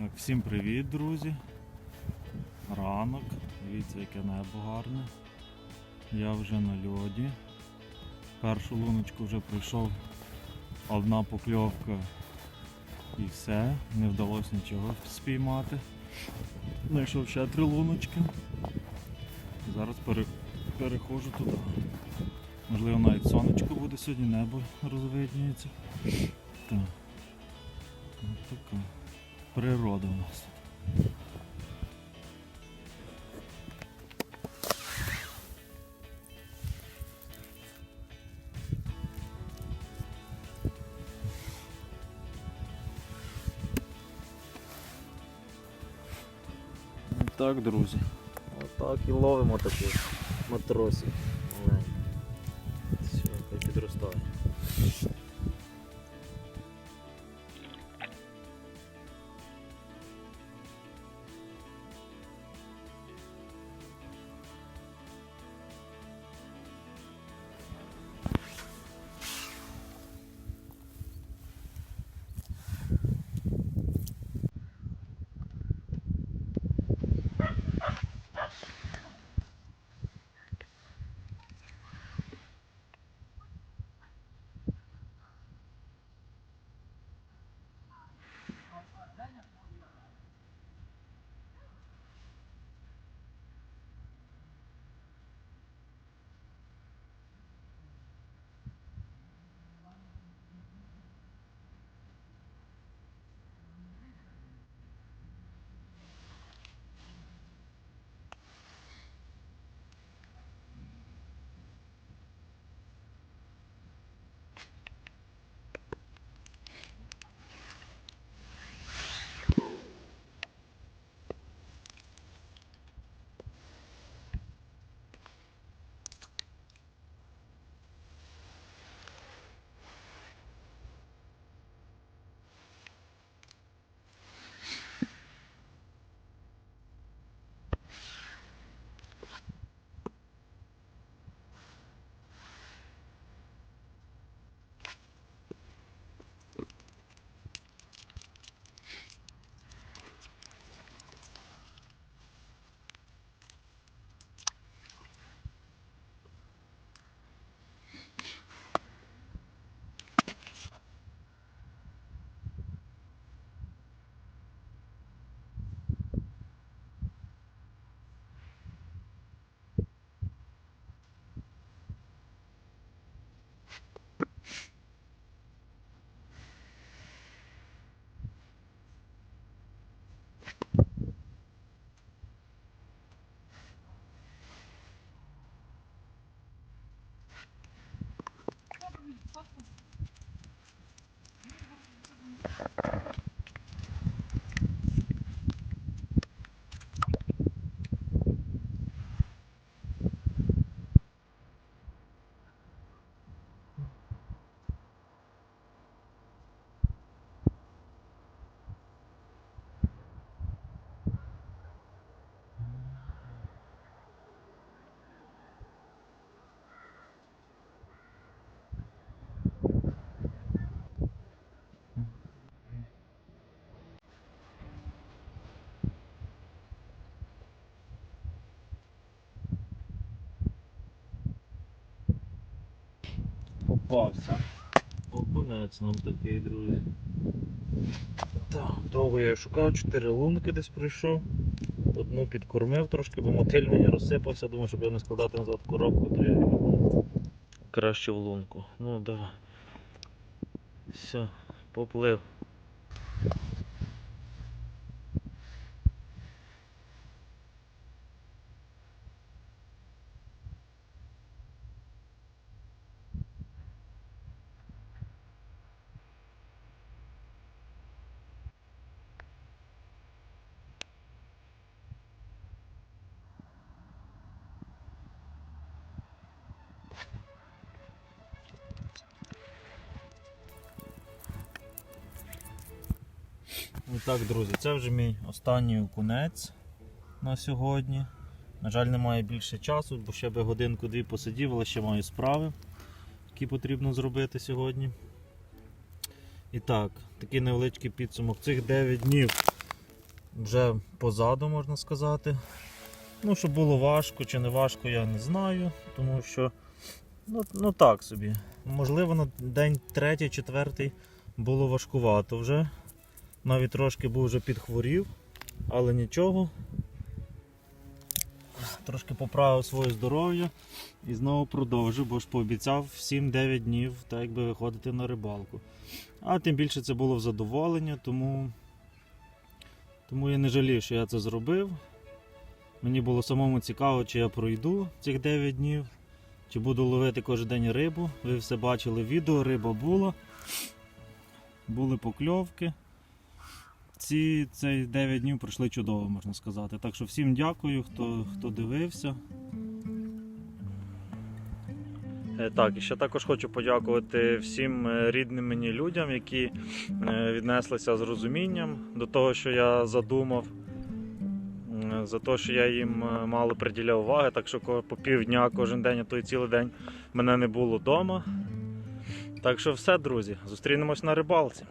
Так, всім привіт, друзі. Ранок. Дивіться, яке небо гарне. Я вже на льоді. Першу луночку вже пройшов одна покльовка і все. Не вдалося нічого спіймати. Знайшов ще три луночки. Зараз пере... переходжу туди. Можливо, навіть сонечко буде сьогодні, небо розвиднюється. Так. Ось така природа у нас. Так, друзі. Отак і ловимо таких матросів. Маленьких. Все, хай підростає. Попався. Окунець нам такий, друзі. Так, довго я його шукав, чотири лунки десь прийшов. Одну підкормив трошки, бо мотиль мені розсипався, думаю, щоб його не складати назад коробку, то я його краще в лунку. Ну давай. Все, поплив. І так, друзі, це вже мій останній окунець на сьогодні. На жаль, немає більше часу, бо ще би годинку-дві посидів, але ще маю справи, які потрібно зробити сьогодні. І так, такий невеличкий підсумок. Цих 9 днів вже позаду, можна сказати. Ну, що було важко чи не важко, я не знаю, тому що ну, ну так собі. Можливо, на день третій, четвертий було важкувато вже. Навіть трошки був вже підхворів, але нічого. Трошки поправив своє здоров'я і знову продовжив, бо ж пообіцяв 7-9 днів так якби виходити на рибалку. А тим більше це було в задоволення, тому, тому я не жалію, що я це зробив. Мені було самому цікаво, чи я пройду цих 9 днів, чи буду ловити кожен день рибу. Ви все бачили відео, риба була. Були покльовки. Ці цей 9 днів пройшли чудово, можна сказати. Так що всім дякую, хто, хто дивився. Е, Так, і ще також хочу подякувати всім е, рідним мені людям, які е, віднеслися з розумінням до того, що я задумав, за те, що я їм мало приділяв уваги, так що по півдня кожен день, а то й цілий день мене не було вдома. Так що все, друзі, зустрінемось на рибалці.